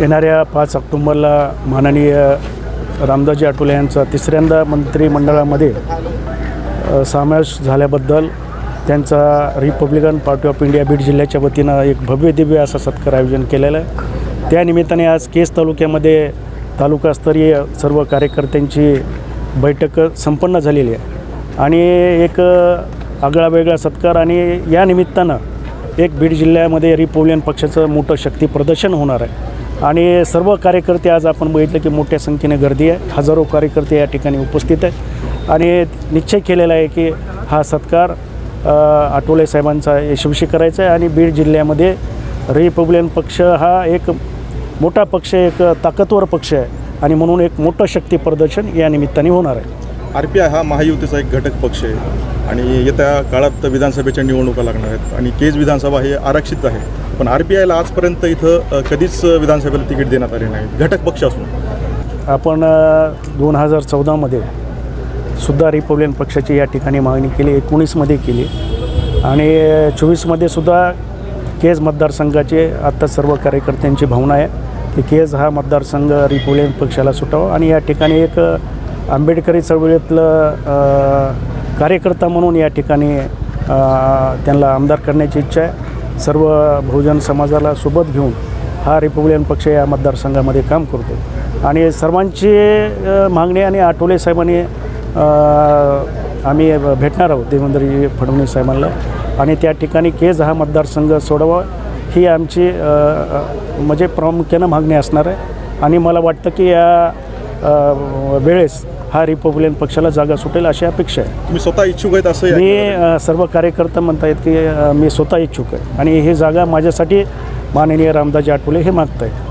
येणाऱ्या पाच ऑक्टोंबरला माननीय रामदासजी आठवले यांचा तिसऱ्यांदा मंत्रिमंडळामध्ये समावेश झाल्याबद्दल त्यांचा Republican party of India Beed जिल्ह्याच्या वतीनं एक भव्य दिव्य असा सत्कार आयोजन केलेलं आहे. त्यानिमित्ताने आज केस तालुक्यामध्ये तालुकास्तरीय सर्व कार्यकर्त्यांची बैठक संपन्न झालेली आहे. आणि एक आगळा वेगळा सत्कार आणि या निमित्तानं एक बीड जिल्ह्यामध्ये रिपब्लिकन पक्षाचं मोठं शक्ती प्रदर्शन होणार आहे. आणि सर्व कार्यकर्ते आज आपण बघितलं की मोठ्या संख्येने गर्दी आहे. हजारो कार्यकर्ते या ठिकाणी उपस्थित आहेत. आणि निश्चय केलेला आहे की हा सत्कार अ, आठवले साहेबांचा यशस्वी करायचा आहे. आणि बीड जिल्ह्यामध्ये रिपब्लिकन पक्ष हा एक मोठा पक्ष एक ताकदवर पक्ष आहे. आणि म्हणून एक मोठं शक्ती प्रदर्शन या निमित्ताने होणार आहे. आर पी आय हा महायुतीचा एक घटक पक्ष आहे. आणि येत्या काळात विधानसभेच्या निवडणुका लागणार आहेत. आणि केज विधानसभा हे आरक्षित आहे. पण आर पी आयला आजपर्यंत इथं कधीच विधानसभेला तिकीट देण्यात आले नाही. घटक पक्ष असून. आपण दोन हजार चौदामध्ये सुद्धा रिपब्लिकन पक्षाची या ठिकाणी मागणी केली एकोणीसमध्ये केली. आणि चोवीसमध्ये सुद्धा केज मतदारसंघाचे आत्ता सर्व कार्यकर्त्यांची भावना आहे की केज हा मतदारसंघ रिपब्लिकन पक्षाला सुटावा. आणि या ठिकाणी एक आंबेडकरी चळवळीतलं कार्यकर्ता म्हणून या ठिकाणी त्यांना आमदार करण्याची इच्छा आहे. सर्व बहुजन समाजाला सोबत घेऊन हा रिपब्लिकन पक्ष या मतदारसंघामध्ये काम करतो. आणि सर्वांची मागणी आणि आठवले साहेबांनी आम्ही भेटणार आहोत देवेंद्रजी फडणवीस साहेबांना. आणि त्या ठिकाणी केज हा मतदारसंघ सोडावा ही आमची म्हणजे प्रामुख्यानं मागणी असणार आहे. आणि मला वाटतं की या वेळेस हा रिपब्लिकन पक्षाला जागा सुटेल अशी अपेक्षा आहे. तुम्ही स्वतः इच्छुक आहेत असं मी अ, सर्व कार्यकर्ता म्हणतायत की अ, मी स्वतः इच्छुक आहे. आणि ही जागा माझ्यासाठी माननीय रामदासजी आठवले हे मागत आहेत